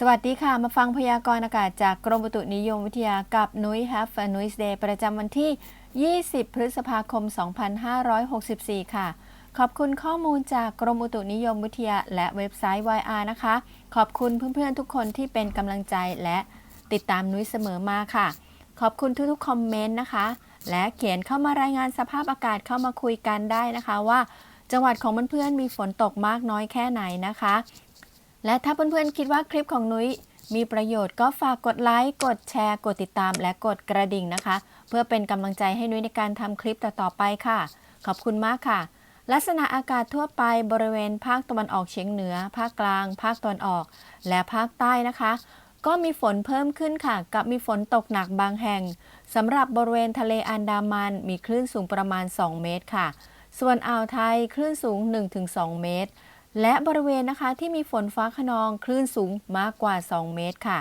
สวัสดีค่ะ มาฟังพยากรณ์อากาศจากกรมอุตุนิยมวิทยากับนุ้ย Have a Nice Day ประจำวันที่ 20 พฤษภาคม 2564 ค่ะ ขอบคุณข้อมูลจากกรมอุตุนิยมวิทยาและเว็บไซต์ YR นะคะ ขอบคุณเพื่อนๆทุกคนที่เป็นกำลังใจและติดตามนุ้ยเสมอมาค่ะ ขอบคุณทุกๆคอมเมนต์นะคะ และเขียนเข้ามารายงานสภาพอากาศเข้ามาคุยกันได้นะคะว่า จังหวัดของเพื่อนๆมีฝนตกมากน้อยแค่ไหนนะคะ และถ้าเพื่อนๆคิดว่าคลิปของนุ้ยมีประโยชน์ก็ฝากกดไลค์ กดแชร์ กดติดตาม และกดกระดิ่งนะคะ เพื่อเป็นกำลังใจให้นุ้ยในการทำคลิปต่อๆไปค่ะ ขอบคุณมากค่ะ ลักษณะอากาศทั่วไปบริเวณภาคตะวันออกเฉียงเหนือ ภาคกลาง ภาคตะวันออก และภาคใต้นะคะ ก็มีฝนเพิ่มขึ้นค่ะ กับมีฝนตกหนักบางแห่งสำหรับบริเวณทะเลอันดามันมีคลื่นสูงประมาณ 2 เมตรค่ะ ส่วนอ่าวไทยคลื่นสูง 1-2 เมตร และบริเวณนะคะที่มีฝนฟ้าขนองคลื่นสูงมากกว่า 2 เมตรค่ะ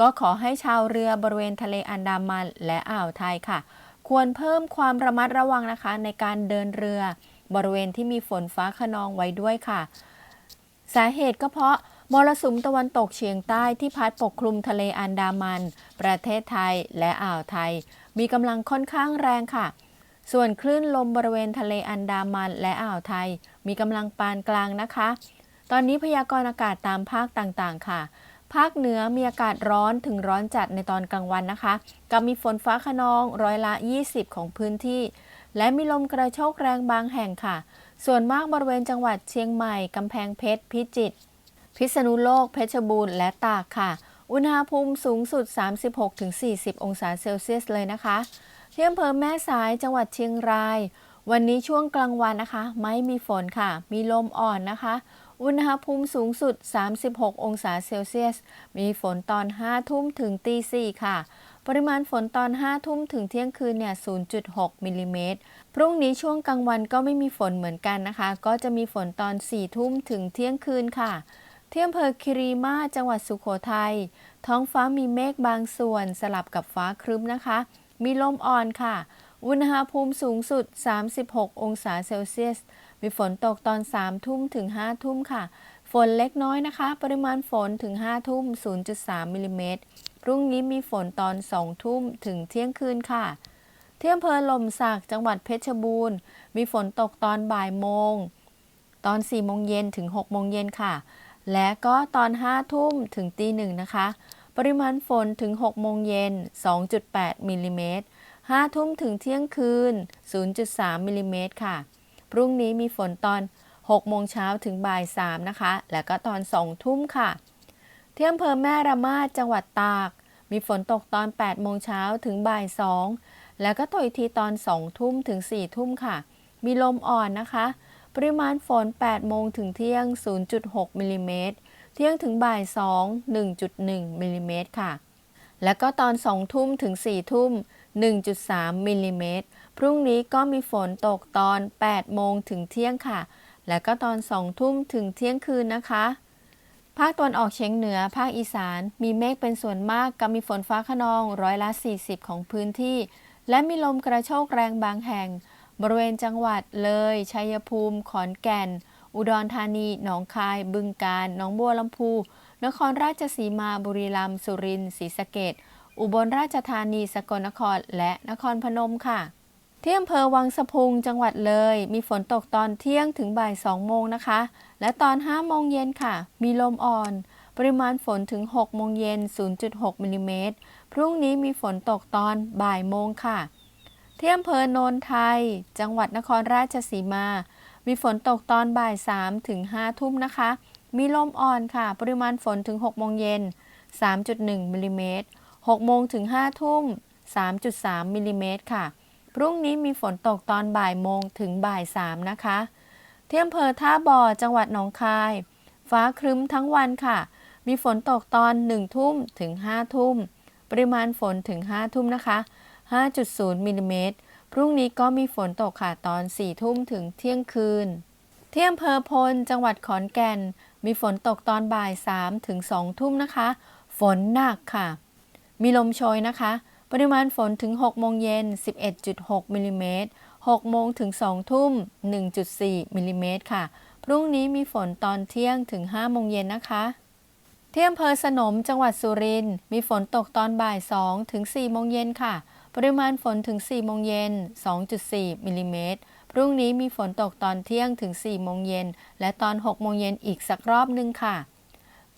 ก็ขอให้ชาวเรือบริเวณทะเลอันดามันและอ่าวไทยค่ะ ควรเพิ่มความระมัดระวังนะคะ ในการเดินเรือ บริเวณที่มีฝนฟ้าขนองไว้ด้วยค่ะ สาเหตุก็เพราะมรสุมตะวันตกเฉียงใต้ที่พัดปกคลุมทะเลอันดามัน ประเทศไทยและอ่าวไทย มีกำลังค่อนข้างแรงค่ะ ส่วนคลื่นลมบริเวณทะเลอันดามันและอ่าวไทย มีกำลังปานกลางนะคะ ตอนนี้พยากรณ์อากาศตามภาคต่างๆ ค่ะ ภาคเหนือมีอากาศร้อนถึงร้อนจัดในตอนกลางวันนะคะกับมีฝนฟ้าขนองร้อยละ 20 ของพื้นที่ และมีลมกระโชกแรงบางแห่งค่ะ ส่วนมากบริเวณจังหวัดเชียงใหม่กำแพงเพชรพิจิตรพิษณุโลกเพชรบูรณ์และตากค่ะ อุณหภูมิสูงสุด 36-40 องศาเซลเซียสเลยนะคะ ที่อำเภอแม่สายจังหวัดเชียงราย วันนี้ช่วงกลางวันนะคะ ไม่มีฝนค่ะ มีลมอ่อนนะคะ อุณหภูมิสูงสุด 36 องศาเซลเซียส มีฝนตอน 5 ทุ่มถึงตี4ค่ะ ปริมาณฝนตอน 5 ทุ่มถึงเที่ยงคืนเนี่ย 0.6 มิลลิเมตร พรุ่งนี้ช่วงกลางวันก็ไม่มีฝนเหมือนกันนะคะ ก็จะมีฝนตอน 4 ทุ่มถึงเที่ยงคืนค่ะที่อำเภอคิริมาจังหวัดสุโขทัย ท้องฟ้ามีเมฆบางส่วนสลับกับฟ้าครึ้มนะคะ มีลมอ่อนค่ะ อุณหภูมิสูงสุด 36 องศาเซลเซียส มีฝนตกตอน 3 ทุ่มถึง 5 ทุ่มค่ะ ฝนเล็กน้อยนะคะ ปริมาณฝนถึง 5 ทุ่ม 0.3 มิลลิเมตร พรุ่งนี้มีฝนตอน 2 ทุ่มถึงเที่ยงคืนค่ะ ที่อำเภอลมสักจังหวัดเพชรบูรณ์ มีฝนตกตอนบ่ายโมง ตอน 4 โมงเย็นถึง 6 โมงเย็นค่ะ และก็ตอน 5 ทุ่มถึงตีหนึ่งนะคะ ริมาณฝนถึง 6 โมงเย็น 2.8 มิลลิเมตร 5 ทุ่มถึงเที่ยงคืน 0.3 มิลลิเมตรค่ะ พรุ่งนี้มีฝนตอน 6 โมงเช้าถึงบ่าย 3 นะคะ และก็ตอน 2 ทุ่มค่ะ ที่อำเภอแม่ระมาดจังหวัดตาก มีฝนตกตอน 8 โมงเช้าถึงบ่าย 2 แล้วก็ตกอีกทีตอน 2 ทุ่มถึง 4 ทุ่มค่ะ มีลมอ่อนนะคะ ปริมาณฝน 8 โมงถึงเที่ยง 0.6มิลลิเมตร เที่ยงถึงบ่าย 2 1.1มิลลิเมตรค่ะ แล้วก็ตอน 2 ทุ่มถึง 4 ทุ่ม 1.3มิลลิเมตร พรุ่งนี้ก็มีฝนตกตอน 8 โมงถึงเที่ยงค่ะ แล้วก็ตอน 2 ทุ่มถึงเที่ยงคืนนะคะ ภาคตะวันออกเฉียงเหนือ ภาคอีสาน มีเมฆเป็นส่วนมากกับมีฝนฟ้าขนองร้อยละ 40 ของพื้นที่ และมีลมกระโชกแรงบางแห่ง บริเวณจังหวัดเลย ชัยภูมิ ขอนแก่น อุดรธานี หนองคาย บึงกาฬหนองบัวลำพู นครราชสีมา บุรีรัมย์ สุรินทร์ศรีสะเกษอุบลราชธานี สกลนคร และนครพนมค่ะ ที่อำเภอวังสะพุง จังหวัดเลย มีฝนตกตอนเที่ยงถึงบ่าย2โมงนะคะ และตอน5โมงเย็นค่ะ มีลมอ่อน ปริมาณฝนถึง6โมงเย็น 0.6มิลลิเมตร พรุ่งนี้มีฝนตกตอนบ่ายโมงค่ะ ที่อำเภอโนนไทย จังหวัดนครราชสีมา มีฝนตกตอนบ่าย3ถึง5ทุ่มนะคะ มีลมอ่อนค่ะ ปริมาณฝนถึง6โมงเย็น 3.1มิลลิเมตร6โมงถึง5ทุ่ม 3.3มิลลิเมตรค่ะ พรุ่งนี้มีฝนตกตอนบ่ายโมงถึงบ่าย3นะคะ ที่อำเภอท่าบ่อ จังหวัดหนองคาย ฟ้าครึ้มทั้งวันค่ะ มีฝนตกตอน1ทุ่มถึง5ทุ่ม ปริมาณฝนถึง5ทุ่มนะคะ 5.0มิลลิเมตรพรุ่งนี้ก็มีฝนตกค่ะตอน 4 ทุ่มถึงเที่ยงคืน ที่อำเภอพล จังหวัดขอนแก่น มีฝนตกตอนบ่าย 3 ถึง 2 ทุ่มนะคะ ฝนหนักค่ะ มีลมโชยนะคะ ปริมาณฝนถึง 6 โมงเย็น 11.6 มิลลิเมตร 6 โมงถึง 2 ทุ่ม 1.4 มิลลิเมตรค่ะ พรุ่งนี้มีฝนตอนเที่ยงถึง 5 โมงเย็นนะคะที่อำเภอสนมจังหวัดสุรินทร์มีฝนตกตอนบ่าย 2 ถึง 4 โมงเย็นค่ะ ปริมาณฝนถึง 4 โมงเย็น 2.4 มิลลิเมตร พรุ่งนี้มีฝนตกตอนเที่ยงถึง 4 โมงเย็น และตอน 6 โมงเย็นอีกสักรอบหนึ่งค่ะ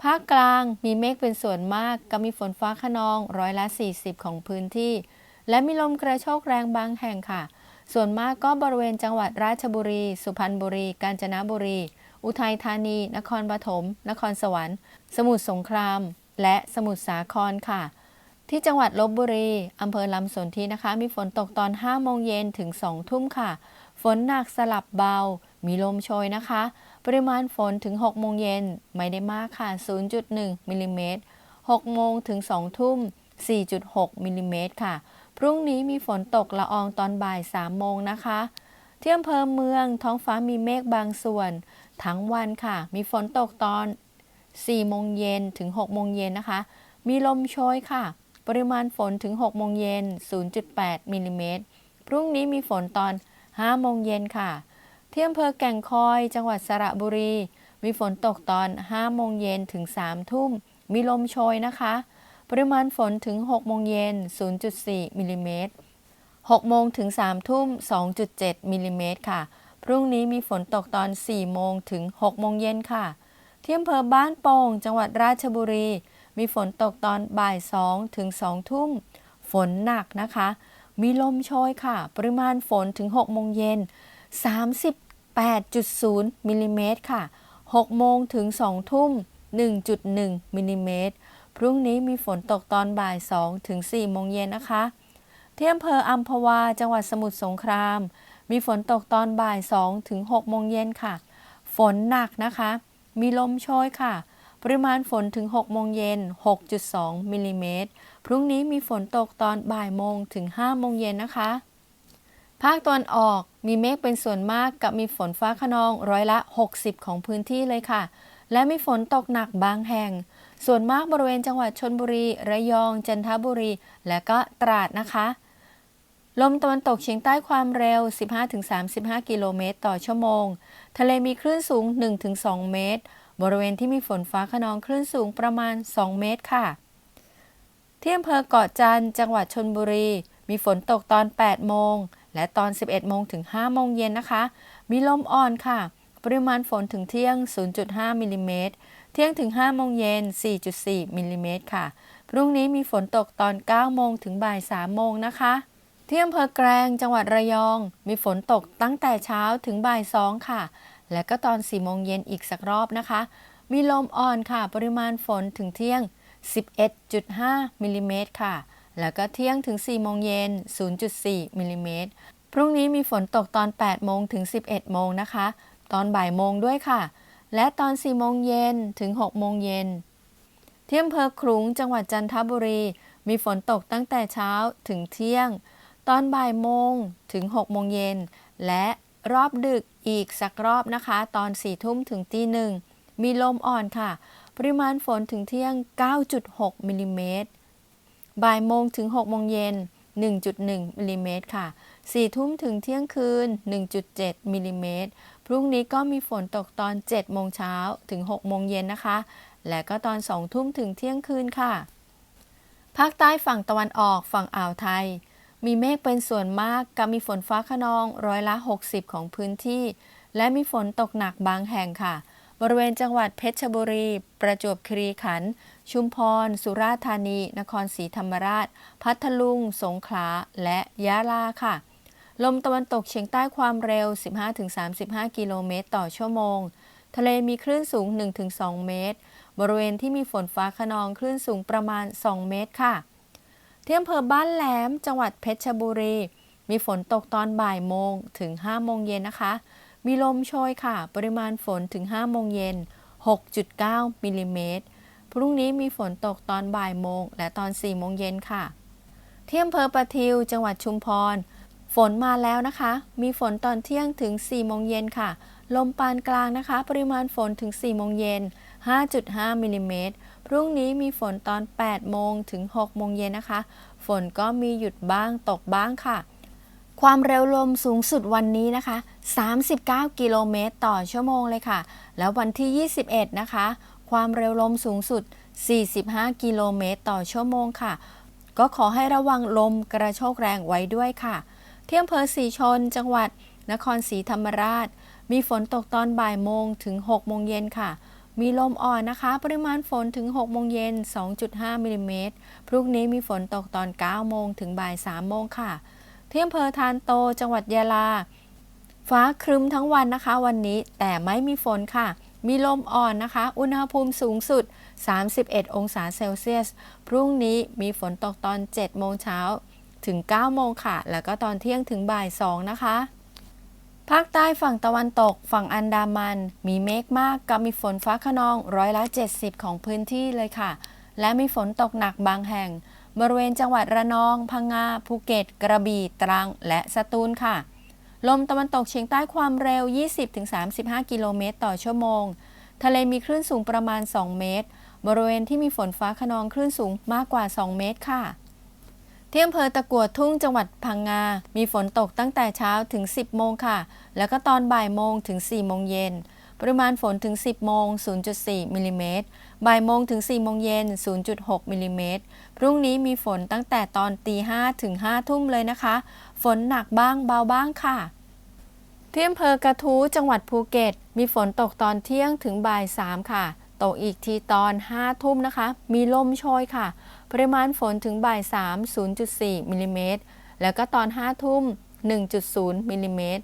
ภาคกลางมีเมฆเป็นส่วนมากกับมีฝนฟ้าขนองร้อยละ 40 ของพื้นที่ และมีลมกระโชกแรงบางแห่งค่ะ ส่วนมากก็บริเวณจังหวัดราชบุรี สุพรรณบุรี กาญจนบุรี อุทัยธานี นครปฐม นครสวรรค์ สมุทรสงคราม และสมุทรสาครค่ะ ที่จังหวัดลบบุรีอำเภอลำสนธินะคะ มีฝนตกตอน 5 โมงเย็นถึง 2 ทุ่มค่ะ ฝนหนักสลับเบา มีลมโชยนะคะ ปริมาณฝนถึง 6 โมงเย็นไม่ได้มากค่ะ 0.1 มิลลิเมตร 6 โมงถึง 2 ทุ่ม 4.6 มิลลิเมตรค่ะ พรุ่งนี้มีฝนตกละอองตอนบ่าย 3 โมงนะคะที่อำเภอเมืองท้องฟ้ามีเมฆบางส่วน ทั้งวันค่ะ มีฝนตกตอน 4 โมงเย็นถึง 6 โมงเย็นนะคะ มีลมโชยค่ะ ปริมาณฝนถึง 6 โมงเย็น 0.8มิลลิเมตร พรุ่งนี้มีฝนตอน 5 โมงเย็นค่ะ ที่อำเภอแก่งคอย จังหวัดสระบุรี มีฝนตกตอน 5 โมงเย็นถึง 3 ทุ่ม มีลมโชยนะคะ ปริมาณฝนถึง 6 โมงเย็น 0.4มิลลิเมตร 6 โมงถึง 3 ทุ่ม 2.7มิลลิเมตรค่ะ พรุ่งนี้มีฝนตกตอน 4 โมงถึง 6 โมงเย็นค่ะ ที่อำเภอบ้านโป่ง จังหวัดราชบุรี มีฝนตกตอนบ่าย2ถึง2ทุ่ม ฝนหนักนะคะ มีลมโชยค่ะ ปริมาณฝนถึง6โมงเย็น 38.0มิลลิเมตรค่ะ6โมงถึง2ทุ่ม 1.1มิลลิเมตร พรุ่งนี้มีฝนตกตอนบ่าย2ถึง4โมงเย็นนะคะที่อำเภออัมพวา จังหวัดสมุทรสงคราม มีฝนตกตอนบ่าย2ถึง6โมงเย็นค่ะ ฝนหนักนะคะ มีลมโชยค่ะ ปริมาณฝนถึง 6 โมงเย็น 6.2 มิลลิเมตร พรุ่งนี้มีฝนตกตอนบ่ายโมงถึง 5 โมงเย็นนะคะ ภาคตะวันออกมีเมฆเป็นส่วนมากกับมีฝนฟ้าขนองร้อยละ 60 ของพื้นที่เลยค่ะ และมีฝนตกหนักบางแห่ง ส่วนมากบริเวณจังหวัดชนบุรี ระยอง จันทบุรี และก็ตราดนะคะ ลมตะวันตกเฉียงใต้ความเร็ว 15-35 กิโลเมตรต่อชั่วโมง ทะเลมีคลื่นสูง 1-2 เมตร บริเวณที่มีฝนฟ้าขนองคลื่นสูงประมาณ 2 เมตรค่ะ ที่อำเภอเกาะจันทร์จังหวัดชนบุรี มีฝนตกตอน 8 โมง และตอน 11 โมงถึง 5 โมงเย็นนะคะ มีลมอ่อนค่ะ ปริมาณฝนถึงเที่ยง 0.5 มิลลิเมตร เที่ยงถึง 5 โมงเย็น 4.4 มิลลิเมตรค่ะ พรุ่งนี้มีฝนตกตอน 9 โมงถึงบ่าย 3 โมงนะคะที่อำเภอแกลงจังหวัดระยอง มีฝนตกตั้งแต่เช้าถึงบ่าย2ค่ะ และก็ตอน4โมงเย็นอีกสักรอบนะคะ มีลมอ่อนค่ะ ปริมาณฝนถึงเที่ยง 11.5มิลลิเมตรค่ะ แล้วก็เที่ยงถึง4โมงเย็น 0.4มิลลิเมตร พรุ่งนี้มีฝนตกตอน 8 โมงถึง 11 โมงนะคะ ตอนบ่ายโมงด้วยค่ะ และตอน4โมงเย็นถึง6โมงเย็นที่อำเภอขลุงจังหวัดจันทบุรี มีฝนตกตั้งแต่เช้าถึงเที่ยง ตอนบ่ายโมงถึง6โมงเย็น และรอบดึก อีกสักรอบนะคะ ตอน4ทุ่มถึงตีหนึ่งมีลมอ่อนค่ะ ปริมาณฝนถึงเที่ยง 9.6มิลลิเมตรบ่ายโมงถึง6โมงเย็น 1.1มิลลิเมตรค่ะ4ทุ่มถึงเที่ยงคืน 1.7มิลลิเมตรพรุ่งนี้ก็มีฝนตกตอน 7 โมงเช้าถึง 6 โมงเย็นนะคะ และก็ตอน 2 ทุ่มถึงเที่ยงคืนค่ะ ภาคใต้ฝั่งตะวันออกฝั่งอ่าวไทย มีเมฆเป็นส่วนมากกับมีฝนฟ้าขนองร้อยละ 60 ของพื้นที่ และมีฝนตกหนักบางแห่งค่ะ บริเวณจังหวัดเพชรบุรี ประจวบคีรีขันธ์ชุมพร สุราษฎร์ธานี นครศรีธรรมราช พัทลุง สงขลา และยะลาค่ะ ลมตะวันตกเฉียงใต้ความเร็ว 15-35 กิโลเมตรต่อชั่วโมง ทะเลมีคลื่นสูง 1-2 เมตร บริเวณที่มีฝนฟ้าขนองคลื่นสูงประมาณ 2 เมตรค่ะ ที่อำเภอบ้านแหลม จังหวัดเพชรบุรี มีฝนตกตอนบ่ายโมงถึง5โมงเย็นนะคะ มีลมโชยค่ะ ปริมาณฝนถึง5โมงเย็น 6.9มิลลิเมตร พรุ่งนี้มีฝนตกตอนบ่ายโมงและตอน4โมงเย็นค่ะที่อำเภอประทิว จังหวัดชุมพร ฝนมาแล้วนะคะ มีฝนตอนเที่ยงถึง4โมงเย็นค่ะ ลมปานกลางนะคะ ปริมาณฝนถึง4โมงเย็น 5.5มิลลิเมตรพรุ่งนี้มีฝนตอน 8 โมงถึง 6 โมงเย็นนะคะ ฝนก็มีหยุดบ้างตกบ้างค่ะ ความเร็วลมสูงสุดวันนี้นะคะ 39 กิโลเมตรต่อชั่วโมงเลยค่ะ แล้ววันที่ 21 นะคะ ความเร็วลมสูงสุด 45 กิโลเมตรต่อชั่วโมงค่ะ ก็ขอให้ระวังลมกระโชกแรงไว้ด้วยค่ะ เที่อำเภอสีชน จังหวัดนครศรีธรรมราช มีฝนตกตอนบ่ายโมงถึง 6 โมงเย็นค่ะ มีลมอ่อนนะคะ ปริมาณฝนถึง 6 โมงเย็น 2.5มิลลิเมตร พรุ่งนี้มีฝนตกตอน 9 โมงถึงบ่าย 3 โมงค่ะ ที่อำเภอทานโต จังหวัดยะลา ฟ้าครึ้มทั้งวันนะคะ วันนี้ แต่ไม่มีฝนค่ะ มีลมอ่อนนะคะ อุณหภูมิสูงสุด 31 องศาเซลเซียส พรุ่งนี้มีฝนตกตอน 7 โมงเช้าถึง 9 โมงค่ะ แล้วก็ตอนเที่ยงถึงบ่าย 2 นะคะ ภาคใต้ฝั่งตะวันตก ฝั่งอันดามัน มีเมฆมากกับมีฝนฟ้าขนองร้อยละ 70 ของพื้นที่เลยค่ะ และมีฝนตกหนักบางแห่ง บริเวณจังหวัดระนอง พังงา ภูเก็ต กระบี่ ตรัง และสตูลค่ะ ลมตะวันตกเฉียงใต้ความเร็ว 20-35 กิโลเมตรต่อชั่วโมง ทะเลมีคลื่นสูงประมาณ 2 เมตร บริเวณที่มีฝนฟ้าขนองคลื่นสูงมากกว่า 2 เมตรค่ะ ที่อำเภอตะกัวทุ่งจังหวัดพังงา มีฝนตกตั้งแต่เช้าถึง 10 โมงค่ะ แล้วก็ตอนบ่ายโมงถึง 4 โมงเย็น ปริมาณฝนถึง 10 โมง 0.4 มิลลิเมตร บ่ายโมงถึง 4 โมงเย็น 0.6 มิลลิเมตร พรุ่งนี้มีฝนตั้งแต่ตอนตี5ถึง 5 ทุ่มเลยนะคะ ฝนหนักบ้างเบาบ้างค่ะที่อำเภอกระทู้จังหวัดภูเก็ต มีฝนตกตอนเที่ยงถึงบ่าย 3 ค่ะ ตกอีกทีตอน 5 ทุ่มนะคะ มีลมโชยค่ะ ปริมาณฝนถึงบ่าย3 0.4มิลลิเมตรแล้วก็ตอน 5 ทุ่ม 1.0มิลลิเมตร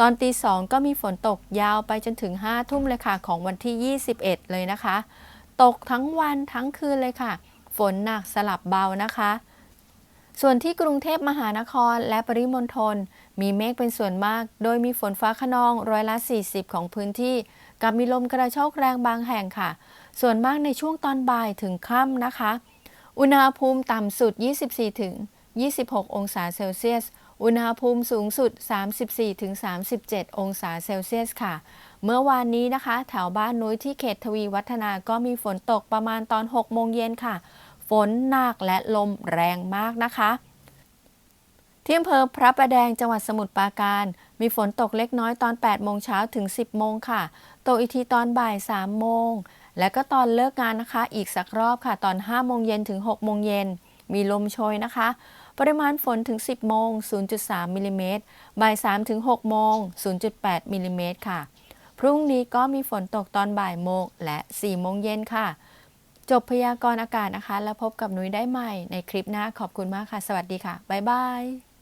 ตอนตีสองก็มีฝนตกยาวไปจนถึง 5 ทุ่มเลยค่ะของวันที่ 21 เลยนะคะ ตกทั้งวันทั้งคืนเลยค่ะ ฝนหนักสลับเบานะคะ ส่วนที่กรุงเทพมหานครและปริมณฑลมีเมฆเป็นส่วนมาก โดยมีฝนฟ้าขนองร้อยละ 40 ของพื้นที่ กับมีลมกระโชกแรงบางแห่งค่ะ ส่วนมากในช่วงตอนบ่ายถึงค่ำนะคะ อุณหภูมิต่ำสุด 24ถึง26 องศาเซลเซียส อุณหภูมิสูงสุด 34ถึง37 องศาเซลเซียสค่ะ เมื่อวานนี้นะคะ แถวบ้านนุ้ยที่เขตทวีวัฒนาก็มีฝนตกประมาณตอน 6 โมงเย็นค่ะ ฝนหนักและลมแรงมากนะคะที่อำเภอพระประแดงจังหวัดสมุทรปราการ มีฝนตกเล็กน้อยตอน 8 โมงเช้าถึง 10 โมงค่ะ ตกอีกทีตอนบ่าย 3 โมง และก็ตอนเลิกงานนะคะ อีกสักรอบค่ะตอน5โมงเย็นถึง6โมงเย็นมีลมโชยนะคะ ปริมาณฝนถึง 10 โมง 0.3มิลลิเมตรบ่าย3ถึง6โมง 0.8มิลลิเมตรค่ะ พรุ่งนี้ก็มีฝนตกตอนบ่ายโมงและ 4 โมงเย็นค่ะ จบพยากรณ์อากาศนะคะ แล้วพบกับนุ้ยได้ใหม่ในคลิปหน้าขอบคุณมากค่ะ สวัสดีค่ะ บ๊ายบาย